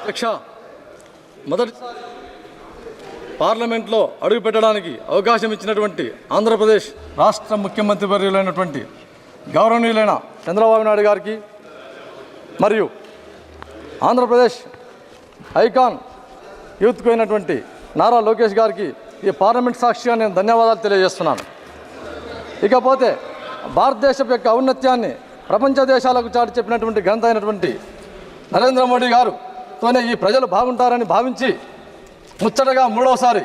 అధ్యక్ష మొదటి పార్లమెంట్లో అడుగు పెట్టడానికి అవకాశం ఇచ్చినటువంటి ఆంధ్రప్రదేశ్ రాష్ట్ర ముఖ్యమంత్రి వర్యులైనటువంటి గౌరవనీయులైన చంద్రబాబు నాయుడు గారికి మరియు ఆంధ్రప్రదేశ్ ఐకాన్ యూత్కు అయినటువంటి నారా లోకేష్ గారికి ఈ పార్లమెంట్ సాక్షిగా నేను ధన్యవాదాలు తెలియజేస్తున్నాను. ఇకపోతే భారతదేశం యొక్క ఔన్నత్యాన్ని ప్రపంచ దేశాలకు చాటి చెప్పినటువంటి ఘనత అయినటువంటి నరేంద్ర మోడీ గారు తోనే ఈ ప్రజలు బాగుంటారని భావించి ముచ్చటగా మూడవసారి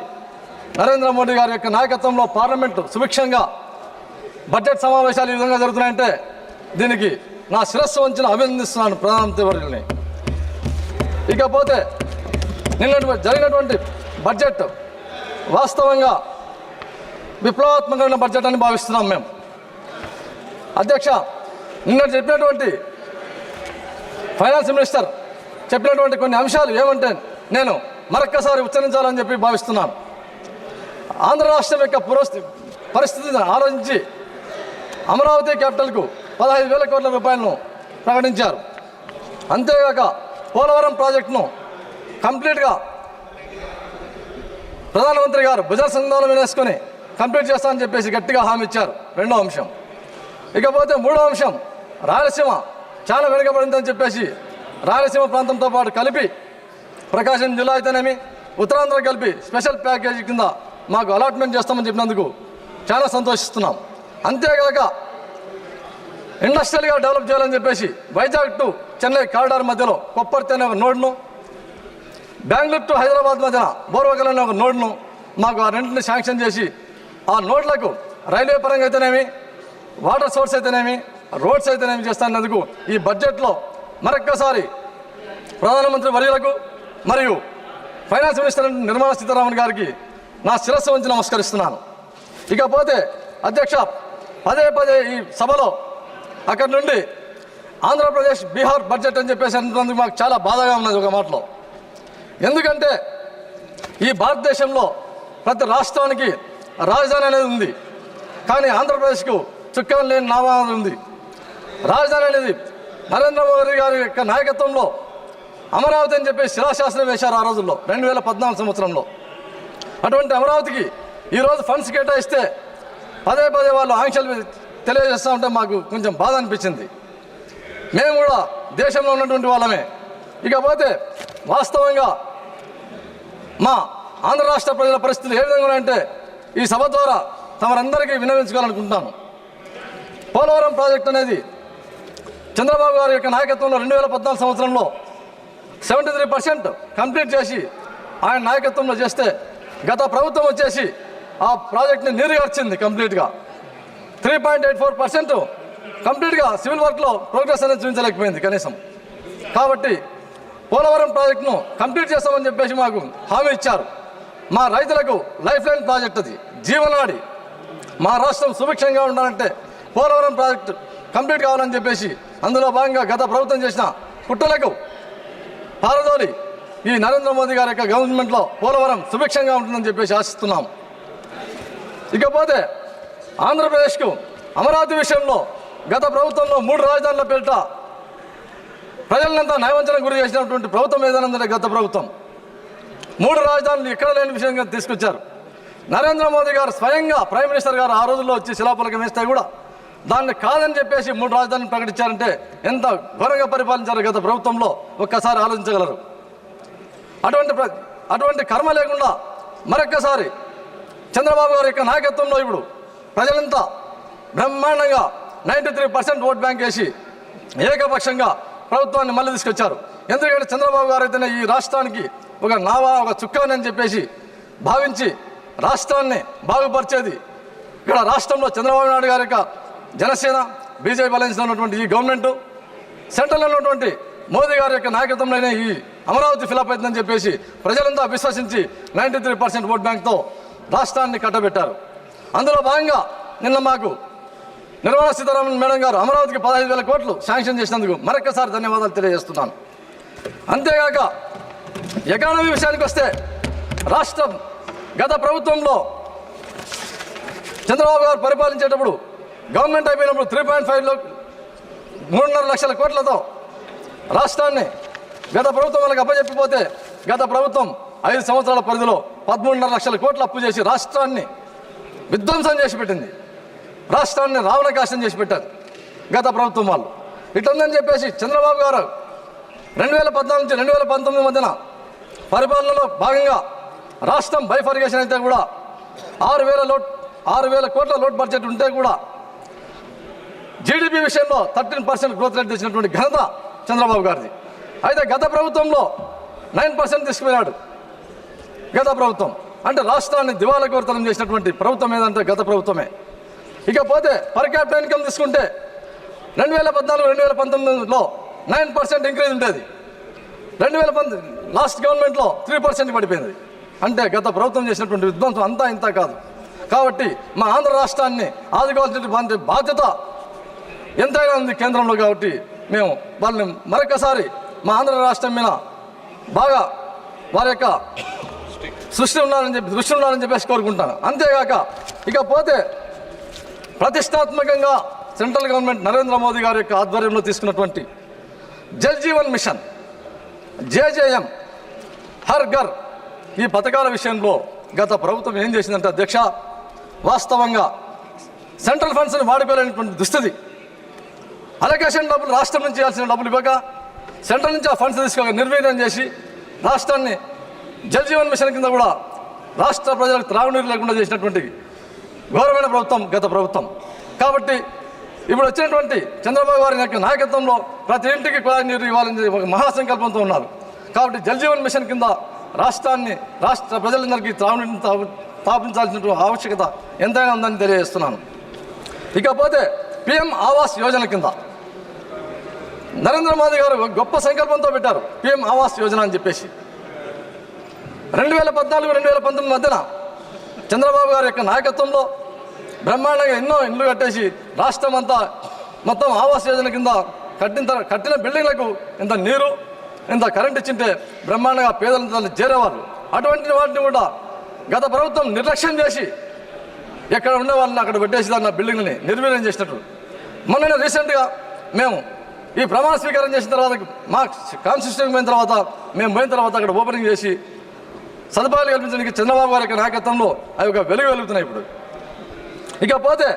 నరేంద్ర మోడీ గారి యొక్క నాయకత్వంలో పార్లమెంటు సుభిక్షంగా బడ్జెట్ సమావేశాలు ఈ విధంగా జరుగుతున్నాయంటే దీనికి నా శిరస్సు వంచిన అభినందిస్తున్నాను ప్రధానమంత్రి వర్యుల్ని. ఇకపోతే నిన్న జరిగినటువంటి బడ్జెట్ వాస్తవంగా విప్లవాత్మకమైన బడ్జెట్ అని భావిస్తున్నాం మేము. అధ్యక్ష నిన్న చెప్పినటువంటి ఫైనాన్స్ మినిస్టర్ చెప్పినటువంటి కొన్ని అంశాలు ఏమంటే నేను మరొక్కసారి ఉచ్చరించాలని చెప్పి భావిస్తున్నాను. ఆంధ్ర రాష్ట్రం యొక్క పురస్థి పరిస్థితిని ఆలోచించి అమరావతి క్యాపిటల్కు పదహైదు వేల కోట్ల రూపాయలను ప్రకటించారు. అంతేగాక పోలవరం ప్రాజెక్టును కంప్లీట్గా ప్రధానమంత్రి గారు భుజ సంధానం వేసుకొని కంప్లీట్ చేస్తామని చెప్పేసి గట్టిగా హామీ ఇచ్చారు. రెండో అంశం. ఇకపోతే మూడో అంశం రాయలసీమ చాలా వెనుకబడిందని చెప్పేసి రాయలసీమ ప్రాంతంతో పాటు కలిపి ప్రకాశం జిల్లా అయితేనేమి ఉత్తరాంధ్ర కలిపి స్పెషల్ ప్యాకేజీ కింద మాకు అలాట్మెంట్ చేస్తామని చెప్పినందుకు చాలా సంతోషిస్తున్నాం. అంతేకాక ఇండస్ట్రియల్గా డెవలప్ చేయాలని చెప్పేసి వైజాగ్ టు చెన్నై కారిడార్ మధ్యలో కొప్పర్తి అనే ఒక నోడ్ను బెంగళూరు టు హైదరాబాద్ మధ్యన బోర్వకల్ అనే ఒక నోడ్ను మాకు ఆ రెంట్ని శాంక్షన్ చేసి ఆ నోడ్లకు రైల్వే పరంగా అయితేనేమి వాటర్ సోర్స్ అయితేనేమి రోడ్స్ అయితేనేమి చేస్తున్నందుకు ఈ బడ్జెట్లో మరొక్కసారి ప్రధానమంత్రి వర్యులకు మరియు ఫైనాన్స్ మినిస్టర్ నిర్మలా సీతారామన్ గారికి నా శిరస్సు వంచి నమస్కరిస్తున్నాను. ఇకపోతే అధ్యక్ష పదే పదే ఈ సభలో అక్కడి నుండి ఆంధ్రప్రదేశ్ బీహార్ బడ్జెట్ అని చెప్పేసి అంటున్నందుకు మాకు చాలా బాధగా ఉన్నది ఒక మాటలో. ఎందుకంటే ఈ భారతదేశంలో ప్రతి రాష్ట్రానికి రాజధాని అనేది ఉంది. కానీ ఆంధ్రప్రదేశ్కు చుక్కలు లేని నామా ఉంది. రాజధాని అనేది నరేంద్ర మోదీ గారి యొక్క నాయకత్వంలో అమరావతి అని చెప్పి శిలాశాసనం వేశారు ఆ రోజుల్లో రెండు వేల పద్నాలుగు సంవత్సరంలో. అటువంటి అమరావతికి ఈరోజు ఫండ్స్ కేటాయిస్తే పదే పదే వాళ్ళు ఆంక్షలు తెలియజేస్తూ ఉంటే మాకు కొంచెం బాధ అనిపించింది. మేము కూడా దేశంలో ఉన్నటువంటి వాళ్ళమే. ఇకపోతే వాస్తవంగా మా ఆంధ్ర రాష్ట్ర ప్రజల పరిస్థితులు ఏ విధంగా ఉన్నాయంటే ఈ సభ ద్వారా తమరందరికీ వినవించుకోవాలనుకుంటున్నాను పోలవరం ప్రాజెక్ట్ అనేది చంద్రబాబు గారి యొక్క నాయకత్వంలో రెండు వేల పద్నాలుగు సంవత్సరంలో సెవెంటీ త్రీ పర్సెంట్ కంప్లీట్ చేసి ఆయన నాయకత్వంలో చేస్తే గత ప్రభుత్వం వచ్చేసి ఆ ప్రాజెక్ట్ని నీరుగార్చింది కంప్లీట్గా. Three point eight four percent కంప్లీట్గా సివిల్ వర్క్లో ప్రోగ్రెస్ అనేది చూపించలేకపోయింది కనీసం. కాబట్టి పోలవరం ప్రాజెక్టును కంప్లీట్ చేస్తామని చెప్పేసి మాకు హామీ ఇచ్చారు. మా రైతులకు లైఫ్ లైన్ ప్రాజెక్ట్ అది. జీవనాడి. మా రాష్ట్రం సుభిక్షంగా ఉండాలంటే పోలవరం ప్రాజెక్టు కంప్లీట్ కావాలని చెప్పేసి అందులో భాగంగా గత ప్రభుత్వం చేసిన పుట్టలకు పారదోలి ఈ నరేంద్ర మోదీ గారి యొక్క గవర్నమెంట్లో పోలవరం సుభిక్షంగా ఉంటుందని చెప్పేసి ఆశిస్తున్నాం. ఇకపోతే ఆంధ్రప్రదేశ్కు అమరావతి విషయంలో గత ప్రభుత్వంలో మూడు రాజధానుల పేరిట ప్రజలంతా నయవంచన గురి చేసినటువంటి ప్రభుత్వం ఏదైనా గత ప్రభుత్వం. మూడు రాజధానులు ఎక్కడ లేని విషయంగా తీసుకొచ్చారు. నరేంద్ర మోదీ గారు స్వయంగా ప్రైమ్ మినిస్టర్ గారు ఆ రోజుల్లో వచ్చి శిలాపలకం వేస్తే కూడా దాన్ని కాదని చెప్పేసి మూడు రాజధానులు ప్రకటించారంటే ఎంత ఘోరంగా పరిపాలించారు గత ప్రభుత్వంలో ఒక్కసారి ఆలోచించగలరు. అటువంటి అటువంటి కర్మ లేకుండా మరొక్కసారి చంద్రబాబు గారి యొక్క నాయకత్వంలో ఇప్పుడు ప్రజలంతా బ్రహ్మాండంగా ninety three percent vote bank వేసి ఏకపక్షంగా ప్రభుత్వాన్ని మళ్ళీ తీసుకొచ్చారు. ఎందుకంటే చంద్రబాబు గారు అయితేనే ఈ రాష్ట్రానికి ఒక నావా ఒక చుక్కనని చెప్పేసి భావించి రాష్ట్రాన్ని బాగుపరిచేది. ఇక్కడ రాష్ట్రంలో చంద్రబాబు నాయుడు గారి యొక్క జనసేన బీజేపీ అలయన్స్ ఉన్నటువంటి ఈ గవర్నమెంట్ సెంట్రల్లో ఉన్నటువంటి మోదీ గారి యొక్క నాయకత్వంలోనే ఈ అమరావతి ఫిలప్ అవుతుందని చెప్పేసి ప్రజలంతా విశ్వసించి నైంటీ త్రీ పర్సెంట్ ఓట్ బ్యాంక్తో రాష్ట్రాన్ని కట్టబెట్టారు. అందులో భాగంగా నిన్న మాకు నిర్మలా సీతారామన్ మేడం గారు అమరావతికి పదహైదు వేల కోట్లు శాంక్షన్ చేసినందుకు మరొకసారి ధన్యవాదాలు తెలియజేస్తున్నాను. అంతేగాక ఎకానమీ విషయానికి వస్తే రాష్ట్రం గత ప్రభుత్వంలో చంద్రబాబు గారు పరిపాలించేటప్పుడు గవర్నమెంట్ అయిపోయినప్పుడు త్రీ పాయింట్ ఫైవ్లో మూడున్నర లక్షల కోట్లతో రాష్ట్రాన్ని గత ప్రభుత్వం వాళ్ళకి అప్పచెప్పిపోతే గత ప్రభుత్వం ఐదు సంవత్సరాల పరిధిలో పదమూడున్నర లక్షల కోట్లు అప్పు చేసి రాష్ట్రాన్ని విధ్వంసం చేసి పెట్టింది. రాష్ట్రాన్ని రావణకాశం చేసి పెట్టారు గత ప్రభుత్వం వాళ్ళు. ఇట్లుందని చెప్పేసి చంద్రబాబు గారు రెండు వేల పద్నాలుగు నుంచి రెండు వేల పంతొమ్మిది మధ్యన పరిపాలనలో భాగంగా రాష్ట్రం బైఫర్గేషన్ అయితే కూడా ఆరు వేల లోట్ ఆరు వేల కోట్ల లోట్ బడ్జెట్ ఉంటే కూడా జీడిపి విషయంలో థర్టీన్ పర్సెంట్ గ్రోత్ రేట్ తెచ్చినటువంటి ఘనత చంద్రబాబు గారిది. అయితే గత ప్రభుత్వంలో నైన్ పర్సెంట్ తీసుకుపోయాడు గత ప్రభుత్వం. అంటే రాష్ట్రాన్ని దివాలా కోరితనం చేసినటువంటి ప్రభుత్వం ఏదంటే గత ప్రభుత్వమే. ఇకపోతే పర్ క్యాపిటల్ ఇన్కమ్ తీసుకుంటే రెండు వేల పద్నాలుగు రెండు వేల పంతొమ్మిదిలో నైన్ పర్సెంట్ ఇంక్రీజ్ ఉండేది. రెండు వేల పంతొమ్మిది లాస్ట్ గవర్నమెంట్లో త్రీ పర్సెంట్ పడిపోయింది. అంటే గత ప్రభుత్వం చేసినటువంటి విధ్వంసం అంతా ఇంత కాదు. కాబట్టి మా ఆంధ్ర రాష్ట్రాన్ని ఆదుకోవాల్సినటువంటి బాధ్యత ఎంతైనా ఉంది కేంద్రంలో కాబట్టి మేము వాళ్ళని మరొకసారి మా ఆంధ్ర రాష్ట్రం మీద బాగా వారి యొక్క సృష్టి ఉండాలని చెప్పి దృష్టి ఉండాలని చెప్పేసి కోరుకుంటాను. అంతేగాక ఇకపోతే ప్రతిష్టాత్మకంగా సెంట్రల్ గవర్నమెంట్ నరేంద్ర మోదీ గారి యొక్క ఆధ్వర్యంలో తీసుకున్నటువంటి జల్ జీవన్ మిషన్ జేజేఎం హర్ ఘర్ ఈ పథకాల విషయంలో గత ప్రభుత్వం ఏం చేసిందంటే అధ్యక్ష వాస్తవంగా సెంట్రల్ ఫండ్స్ని వాడుకోలేనటువంటి దుస్థితి. అలొకేషన్ డబ్బులు రాష్ట్రం నుంచి ఇవ్వాల్సిన డబ్బులు ఇవ్వక సెంట్రల్ నుంచి ఆ ఫండ్స్ తీసుకోక నిర్వీర్యం చేసి రాష్ట్రాన్ని జల్ జీవన్ మిషన్ కింద కూడా రాష్ట్ర ప్రజలకు త్రాగునీరు లేకుండా చేసినటువంటి ఘోరమైన ప్రభుత్వం గత ప్రభుత్వం. కాబట్టి ఇప్పుడు వచ్చినటువంటి చంద్రబాబు గారి యొక్క నాయకత్వంలో ప్రతి ఇంటికి కుళాయి నీరు ఇవ్వాలని ఒక మహాసంకల్పంతో ఉన్నారు. కాబట్టి జల్ జీవన్ మిషన్ కింద రాష్ట్రాన్ని రాష్ట్ర ప్రజలందరికీ త్రాగునీటిని తాపు స్థాపించాల్సినటువంటి ఆవశ్యకత ఎంతైనా ఉందని తెలియజేస్తున్నాను. ఇకపోతే పిఎం ఆవాస్ యోజన కింద నరేంద్ర మోదీ గారు గొప్ప సంకల్పంతో పెట్టారు. పిఎం ఆవాస్ యోజన అని చెప్పేసి. రెండు వేల పద్నాలుగు రెండు వేల పంతొమ్మిది మధ్యన చంద్రబాబు గారి యొక్క నాయకత్వంలో బ్రహ్మాండంగా ఎన్నో ఇండ్లు కట్టేసి రాష్ట్రం అంతా మొత్తం ఆవాస్ యోజన కింద కట్టిన కట్టిన బిల్డింగ్లకు ఇంత నీరు ఇంత కరెంట్ ఇచ్చింటే బ్రహ్మాండంగా పేదలంతా చేరేవారు అటువంటి వాటిని కూడా గత ప్రభుత్వం నిర్లక్ష్యం చేసి ఎక్కడ ఉన్న వాళ్ళని అక్కడ పెట్టేసి దాన్ని బిల్డింగ్ని నిర్వీర్యం చేసినట్టు. మొన్న రీసెంట్గా మేము ఈ ప్రమాణ స్వీకారం చేసిన తర్వాత మా కాన్స్టిట్యూషన్ పోయిన తర్వాత మేము పోయిన తర్వాత అక్కడ ఓపెనింగ్ చేసి సదుపాయాలు కల్పించడానికి చంద్రబాబు గారి యొక్క నాయకత్వంలో అవి ఒక వెలుగు వెలుగుతున్నాయి ఇప్పుడు. ఇకపోతే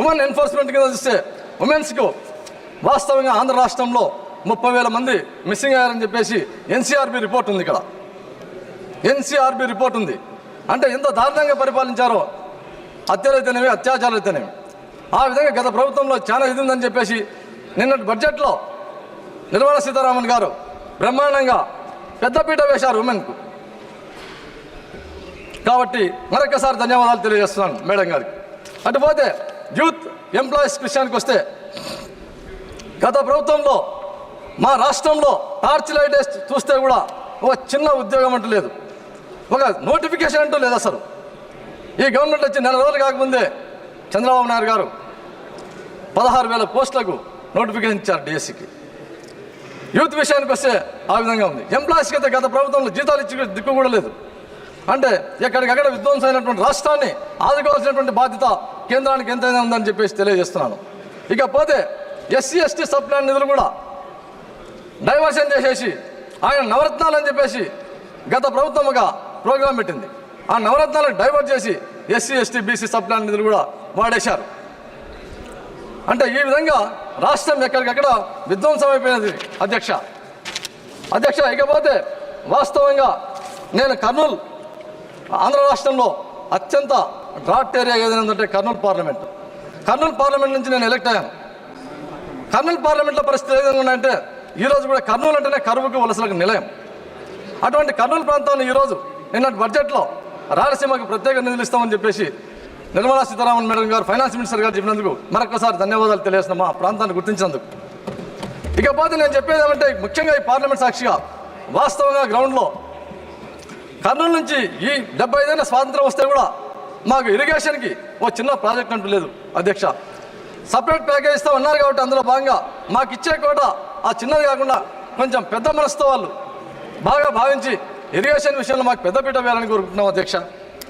ఉమెన్ ఎన్ఫోర్స్మెంట్ కింద చూస్తే ఉమెన్స్కు వాస్తవంగా ఆంధ్ర రాష్ట్రంలో ముప్పై వేల మంది మిస్సింగ్ అయ్యారని చెప్పేసి ఎన్సీఆర్బి రిపోర్ట్ ఉంది ఇక్కడ. ఎన్సీఆర్బి రిపోర్ట్ ఉంది. అంటే ఎంత దారుణంగా పరిపాలించారో హత్యలు అయితేనేవి అత్యాచారాలు అయితేనేవి ఆ విధంగా గత ప్రభుత్వంలో చాలా ఇది ఉందని చెప్పేసి నిన్నటి బడ్జెట్లో నిర్మలా సీతారామన్ గారు బ్రహ్మాండంగా పెద్దపీట వేశారు ఉమెన్కు. కాబట్టి మరొకసారి ధన్యవాదాలు తెలియజేస్తున్నాను మేడం గారికి. అటుపోతే యూత్ ఎంప్లాయీస్ విషయానికి వస్తే గత ప్రభుత్వంలో మా రాష్ట్రంలో టార్చ్ లైట్ చూస్తే కూడా ఒక చిన్న ఉద్యోగం అంటూ లేదు. ఒక నోటిఫికేషన్ అంటూ లేదు అసలు. ఈ గవర్నమెంట్ వచ్చి నెల రోజులు కాకముందే చంద్రబాబు నాయుడు గారు పదహారు వేల పోస్టులకు నోటిఫికేషన్ ఇచ్చారు డిఎస్సికి. యూత్ విషయానికి వస్తే ఆ విధంగా ఉంది. ఎంప్లాయీస్కి అయితే గత ప్రభుత్వంలో జీతాలు ఇచ్చి దిక్కు కూడా లేదు. అంటే ఎక్కడికక్కడ విధ్వంసమైనటువంటి రాష్ట్రాన్ని ఆదుకోవాల్సినటువంటి బాధ్యత కేంద్రానికి ఎంతైనా ఉందని చెప్పేసి తెలియజేస్తున్నాను. ఇకపోతే ఎస్సీ ఎస్టీ సబ్ ప్లాన్ నిధులు కూడా డైవర్షన్ చేసేసి ఆయన నవరత్నాలు అని చెప్పేసి గత ప్రభుత్వం ఒక ప్రోగ్రాం పెట్టింది. ఆ నవరత్నాలను డైవర్ట్ చేసి SC ST BC sub plan నిధులు కూడా వాడేశారు. అంటే ఈ విధంగా రాష్ట్రం ఎక్కడికక్కడ విధ్వంసం అయిపోయినది. అధ్యక్ష. అధ్యక్ష ఇకపోతే వాస్తవంగా నేను కర్నూలు ఆంధ్ర రాష్ట్రంలో అత్యంత డ్రాట్ ఏరియా ఏదైందంటే కర్నూలు పార్లమెంట్. కర్నూలు పార్లమెంట్ నుంచి నేను ఎలక్ట్ అయ్యాను. కర్నూలు పార్లమెంట్లో పరిస్థితి ఏ విధంగా ఉన్నాయంటే ఈరోజు కూడా కర్నూలు అంటేనే కరువుకు వలసలకు నిలయం. అటువంటి కర్నూలు ప్రాంతాన్ని ఈరోజు నిన్నటి బడ్జెట్లో రాయలసీమకు ప్రత్యేక నిధులు ఇస్తామని చెప్పేసి నిర్మలా సీతారామన్ మేడం గారు ఫైనాన్స్ మినిస్టర్ గారు చెప్పినందుకు మరొకసారి ధన్యవాదాలు తెలియజేస్తున్నాం మా ప్రాంతాన్ని గుర్తించినందుకు. ఇకపోతే నేను చెప్పేది ఏమంటే ముఖ్యంగా ఈ పార్లమెంట్ సాక్షిగా వాస్తవంగా గ్రౌండ్లో కర్నూలు నుంచి ఈ డెబ్బై ఐదైన స్వాతంత్రం వస్తే కూడా మాకు ఇరిగేషన్కి ఓ చిన్న ప్రాజెక్ట్ అంటూ లేదు అధ్యక్ష. సపరేట్ ప్యాకేజ్ ఇస్తా ఉన్నారు కాబట్టి అందులో భాగంగా మాకు ఇచ్చే కోట ఆ చిన్నది కాకుండా కొంచెం పెద్ద మనసుతో వాళ్ళు బాగా భావించి ఇరిగేషన్ విషయంలో మాకు పెద్దపీట వేయాలని కోరుకుంటున్నాం అధ్యక్ష.